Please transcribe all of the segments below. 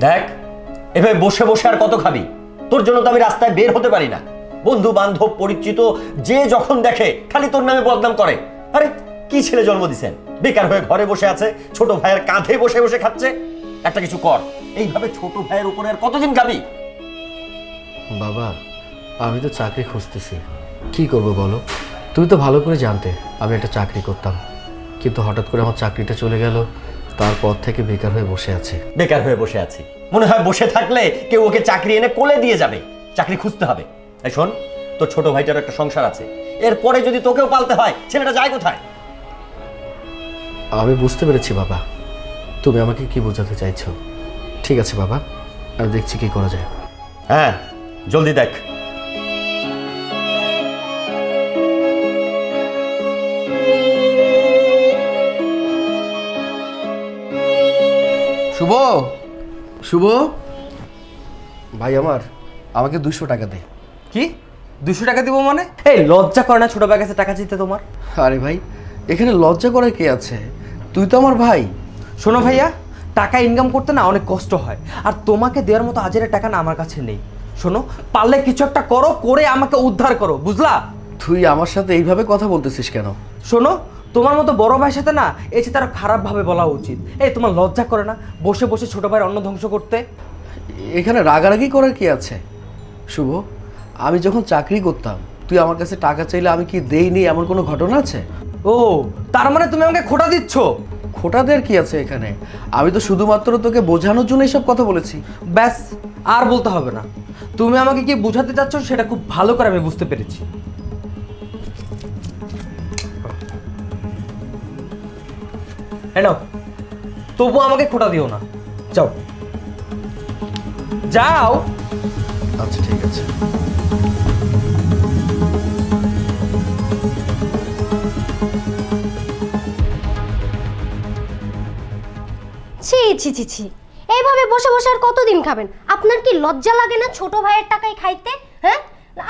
দেখ এভাবে বসে বসে আর কত খাবি? তোর জন্য তো আমি রাস্তায় বের হতে পারি না। বন্ধু বান্ধব পরিচিত, যে যখন দেখে, খালি তোর নামে বদনাম করে। আরে, কি ছেলে জন্ম দিছেন? বেকার হয়ে ঘরে বসে আছে, ছোট ভাইয়ের কাঁধে বসে বসে খাচ্ছে। একটা কিছু কর, এইভাবে ছোট ভাইয়ের উপরে আর কতদিন খাবি? বাবা, আমি তো চাকরি খুঁজতেছি। কি করব বলো? তুমি তো ভালো করে জানতে আমি একটা চাকরি করতাম। কিন্তু হঠাৎ করে আমার চাকরিটা চলে গেল তারপর থেকে বেকার হয়ে বসে আছে। বেকার হয়ে বসে আছি। মনে হয় বসে থাকলে কেউ ওকে চাকরি এনে কোলে দিয়ে যাবে। চাকরি খুঁজতে হবে। এই শোন তোর ছোট ভাইটার একটা সংসার আছে। এরপরে যদি তোকেও পালতে হয় ছেলেটা যায় কোথায়? আমি বুঝতে পেরেছি বাবা। তুমি আমাকে কি বোঝাতে চাইছো? ঠিক আছে বাবা। আমি দেখছি কি করা যায়। হ্যাঁ জলদি দেখ। শুভ? শুভ? ভাই আমার আমাকে দুশো টাকা দে। কি? দুশো টাকা দিব মানে? এই লজ্জা করে না ছোট ভাই কাছে টাকা দিতে তোমার? আরে ভাই এখানে লজ্জা করার কে আছে? তুই তো আমার ভাই। শোনো ভাইয়া টাকা ইনকাম করতে না অনেক কষ্ট হয় আর তোমাকে দেওয়ার মতো আজের টাকা না আমার কাছে নেই। শোনো পারলে কিছু একটা করো করে আমাকে উদ্ধার করো বুঝলা? তুই আমার সাথে এইভাবে কথা বলতেছিস কেন? শোনো তোমার মতো বড় ভাইয়ের সাথে না এই তার খারাপভাবে বলা উচিত। এই তোমার লজ্জা করে না বসে বসে ছোট ভাইয়ের অন্ন ধ্বংস করতে? এখানে রাগারাগি করার কি আছে? শুভ আমি যখন চাকরি করতাম তুই আমার কাছে টাকা চাইলে আমি কি দেইনি? এমন কোনো ঘটনা আছে? ও তার মানে তুমি আমাকে খোটা দিচ্ছ? খোটাদের কি আছে এখানে? আমি তো শুধুমাত্র তোকে বোঝানোর জন্য এইসব কথা বলেছি। ব্যাস আর বলতে হবে না। তুমি আমাকে কি বোঝাতে চাচ্ছ সেটা খুব ভালো করে আমি বুঝতে পেরেছি। হ্যালো তবু আমাকে খোটা দিও না। যাও। যাও। আচ্ছা ঠিক আছে। ছি ছি ছি ছি। এইভাবে বসে বসে আর কতদিন খাবেন? আপনার কি লজ্জা লাগে না ছোট ভাইয়ের টাকায় খাইতে? হ্যাঁ?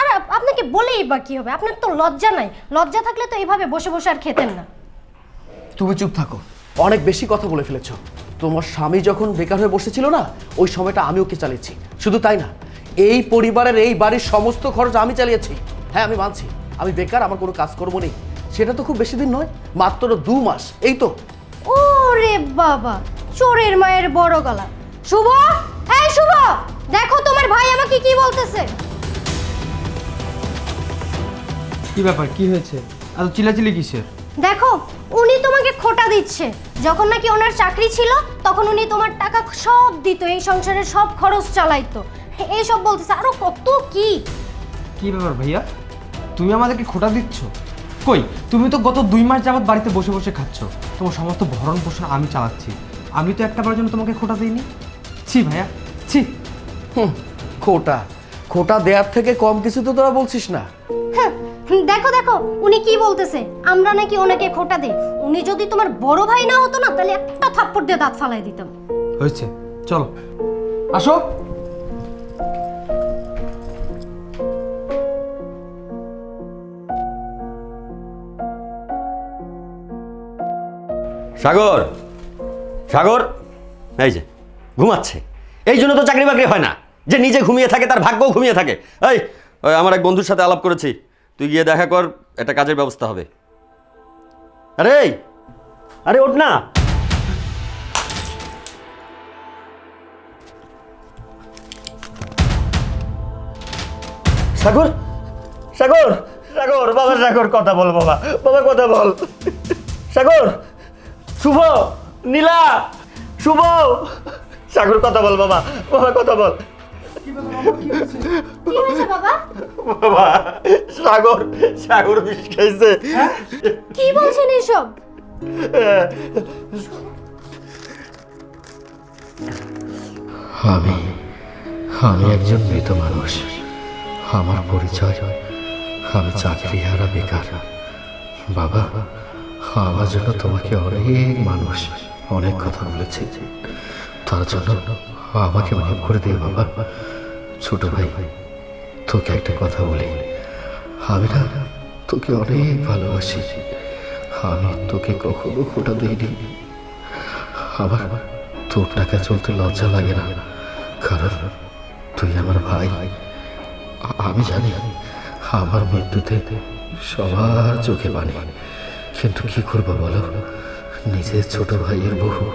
আর আপনাকে বলেই বা কি হবে? আপনার তো লজ্জা নাই। লজ্জা থাকলে তো এইভাবে বসে বসে আর খেতেন না। তুমি চুপ থাকো। অনেক বেশি কথা বলে ফেলেছো। তোমার স্বামী যখন বেকার হয়ে বসেছিল না ওই সময়টা আমি ওকে চালিয়েছি। শুধু তাই না এই পরিবারের এই বাড়ির সমস্ত খরচ আমি চালিয়েছি। হ্যাঁ আমি মানছি। আমি বেকার আমার কোনো কাজকর্ম নেই। সেটা তো খুব বেশি দিন নয় মাত্র দু মাস। এই তো। ওরে বাবা চোরের মায়ের বড় গলা। শুভ? এই শুভ দেখো তোমার ভাই আমাকে কি বলতেছে। কি ব্যাপার কি হয়েছে? এত চিলাচিলি কিসের? দেখো উনি তোমাকে খোটা দিচ্ছে। যখন নাকি ওনার চাকরি ছিল তখন উনি তোমার টাকা সব দিত এই সংসারের সব খরচ চালাইতো। এইসব বলতেছে আরও কত কি? কি ব্যাপার ভাইয়া? তুমি আমাদেরকে খোটা দিচ্ছ? কই তুমি তো গত দুই মাস যাবত বাড়িতে বসে বসে খাচ্ছ। তোমার সমস্ত ভরণ পোষণ আমি চালাচ্ছি। আমি তো একটা বার জন্য তোমাকে খোটা দিইনি। ছি ভাইয়া ছি। হুম, খোটা। খোটা দেওয়ার থেকে কম কিছু তো তোরা বলছিস না। দেখো দেখো, উনি কি বলতেছে? আমরা নাকি ওনাকে খোটা দেই। উনি যদি তোমার বড় ভাই না হতো না, তাহলে একটা থাপ্পড় দিয়ে দাঁত ফালাই দিতাম। হয়েছে। চলো। আসো। সাগর! সাগর! এই যে, ঘুমাচ্ছে। এই জন্য তো চাকরি বাকরি হয় না। যে নিজে ঘুমিয়ে থাকে, তার ভাগ্যও ঘুমিয়ে থাকে। এই আমার এক বন্ধুর সাথে আলাপ করেছি। তুই গিয়ে দেখা কর, একটা কাজের ব্যবস্থা হবে। আরে আরে ওঠ না। সাগর সাগর সাগর, বাবা সাগর, কথা বল বাবা বাবা কথা বল। সাগর, শুভ, নীলা, শুভ। সাগর, কথা বল বাবা বাবা কথা বল। বাবা বাবা? সাগর সাগর বিষ খাইছে। কি বলছেন এইসব আমি আমি একজন মৃত মানুষ। আমার পরিচয় আমি চাকরি হারা বেকার। বাবা আমার জন্য তোমাকে অনেক মানুষ অনেক কথা বলেছে। তার জন্য আমাকে মাফ করে দিও বাবা। ছোট ভাই, তোকে একটা কথা বলি। আমি না তোকে অনেক ভালোবাসি। আমি তোকে কখনো খোটা দিইনি। আমার তোর টাকা চলতে লজ্জা লাগে না। কারণ তুই আমার ভাই। আমি জানি আমার মৃত্যুতে সবার চোখে পানি। কিন্তু কি করব বলো? নিজের ছোট ভাইয়ের বহু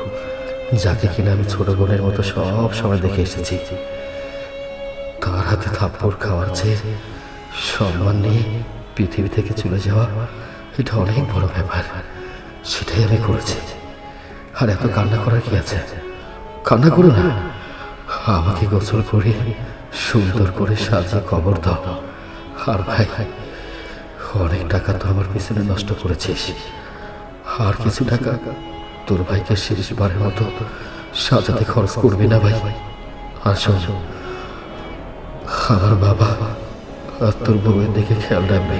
যাকে কিনা আমি ছোট বোনের মতো সব সময় দেখে এসেছি। হাতে থাপ্পড় খাওয়ার চেয়ে সম্মান নিয়ে পৃথিবী থেকে চলে যাওয়া এটা অনেক বড় ব্যাপার। সেটাই আমি করেছি। আর এত কান্না করার কি আছে? কান্না করো না। আমাকে গোসল করে সুন্দর করে সাজিয়ে কবর দাও। আর ভাই, অনেক টাকা তো আমার পিছনে নষ্ট করেছিস। আর কিছু টাকা তোর ভাইকে শেষবারের মতো সাজাতে খরচ করবি না ভাই। আর শোন আমার বাবা আর তোর বউয়ের দিকে খেয়াল রাখবি।